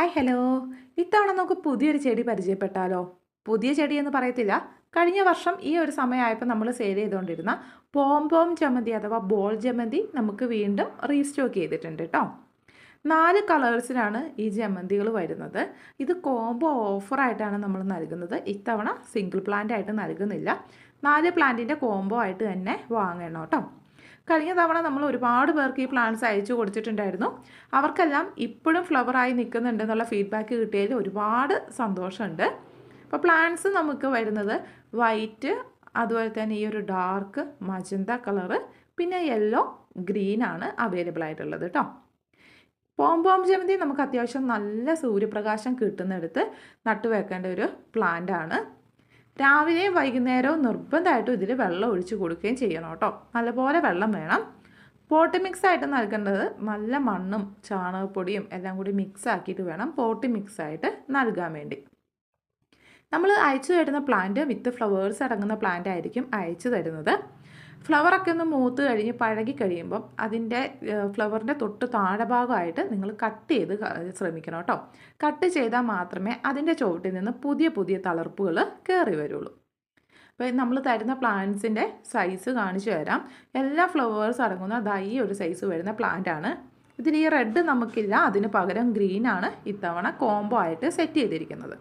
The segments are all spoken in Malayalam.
ഹായ് ഹലോ ഇത്തവണ നമുക്ക് പുതിയൊരു ചെടി പരിചയപ്പെട്ടാലോ? പുതിയ ചെടി എന്ന് പറയത്തില്ല. കഴിഞ്ഞ വർഷം ഈ ഒരു സമയമായപ്പോൾ നമ്മൾ സെയിൽ ചെയ്തുകൊണ്ടിരുന്ന പോംപോം പോം ജമന്തി അഥവാ ബോൾ ചമ്മന്തി നമുക്ക് വീണ്ടും റീസ്റ്റോക്ക് ചെയ്തിട്ടുണ്ട് കേട്ടോ നാല് കളേഴ്സിലാണ് ഈ ജമന്തികൾ വരുന്നത്. ഇത് കോംബോ ഓഫറായിട്ടാണ് നമ്മൾ നൽകുന്നത്. ഇത്തവണ സിംഗിൾ പ്ലാന്റ് ആയിട്ട് നൽകുന്നില്ല. നാല് പ്ലാന്റിന്റെ കോംബോ ആയിട്ട് തന്നെ വാങ്ങണം കേട്ടോ കഴിഞ്ഞ തവണ നമ്മൾ ഒരുപാട് പേർക്ക് ഈ പ്ലാന്റ്സ് അയച്ചു കൊടുത്തിട്ടുണ്ടായിരുന്നു. അവർക്കെല്ലാം ഇപ്പോഴും ഫ്ലവറായി നിൽക്കുന്നുണ്ട് എന്നുള്ള ഫീഡ്ബാക്ക് കിട്ടിയതിൽ ഒരുപാട് സന്തോഷമുണ്ട്. അപ്പോൾ പ്ലാന്റ്സ് നമുക്ക് വരുന്നത് വൈറ്റ് അതുപോലെ തന്നെ ഈ ഒരു ഡാർക്ക് മജന്ത കളറ് പിന്നെ യെല്ലോ ഗ്രീൻ ആണ് അവൈലബിൾ ആയിട്ടുള്ളത് കേട്ടോ പോം ജമന്തി നമുക്ക് അത്യാവശ്യം നല്ല സൂര്യപ്രകാശം കിട്ടുന്നിടത്ത് നട്ടുവെക്കേണ്ട ഒരു പ്ലാന്റ് ആണ്. രാവിലെയും വൈകുന്നേരവും നിർബന്ധമായിട്ടും ഇതിൽ വെള്ളം ഒഴിച്ച് കൊടുക്കുകയും ചെയ്യണം കേട്ടോ. നല്ലപോലെ വെള്ളം വേണം. പോട്ട് മിക്സ് ആയിട്ട് നൽകേണ്ടത് നല്ല മണ്ണും ചാണകപ്പൊടിയും എല്ലാം കൂടി മിക്സ് ആക്കിയിട്ട് വേണം പോട്ട് മിക്സ് ആയിട്ട് നൽകാൻ വേണ്ടി. നമ്മൾ അയച്ചു തരുന്ന പ്ലാന്റ് വിത്ത് ഫ്ലവേഴ്സ് അടങ്ങുന്ന പ്ലാന്റ് ആയിരിക്കും അയച്ചു തരുന്നത്. ഫ്ലവറൊക്കെ ഒന്ന് മൂത്ത് കഴിഞ്ഞ് പഴകി കഴിയുമ്പം അതിന്റെ ഫ്ലവറിന്റെ തൊട്ട് താഴെ ഭാഗമായിട്ട് നിങ്ങൾ കട്ട് ചെയ്ത് ശ്രമിക്കണം കേട്ടോ. കട്ട് ചെയ്താൽ മാത്രമേ അതിന്റെ ചുവട്ടിൽ നിന്ന് പുതിയ പുതിയ തളർപ്പുകൾ കയറി വരുള്ളൂ. അപ്പോൾ നമ്മൾ തരുന്ന പ്ലാന്റ്സിന്റെ സൈസ് കാണിച്ചു തരാം. എല്ലാ ഫ്ലവേഴ്സ് അടങ്ങുന്ന ദൈ ഒരു സൈസ് വരുന്ന പ്ലാന്റ് ആണ്. ഇതിൽ ഈ റെഡ് നമുക്കില്ല അതിന് പകരം ഗ്രീനാണ് ഇത്തവണ കോംബോ ആയിട്ട് സെറ്റ് ചെയ്തിരിക്കുന്നത്.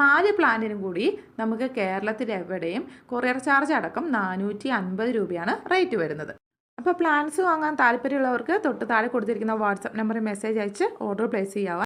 നാല് പ്ലാന്റിനും കൂടി നമുക്ക് കേരളത്തിൽ എവിടെയും കൊറിയർ ചാർജ് അടക്കം നാനൂറ്റി അൻപത് രൂപയാണ് റേറ്റ് വരുന്നത്. അപ്പോൾ പ്ലാൻസ് വാങ്ങാൻ താല്പര്യമുള്ളവർക്ക് തൊട്ട് താഴെ കൊടുത്തിരിക്കുന്ന വാട്സപ്പ് നമ്പറിൽ മെസ്സേജ് അയച്ച് ഓർഡർ പ്ലേസ് ചെയ്യാവുക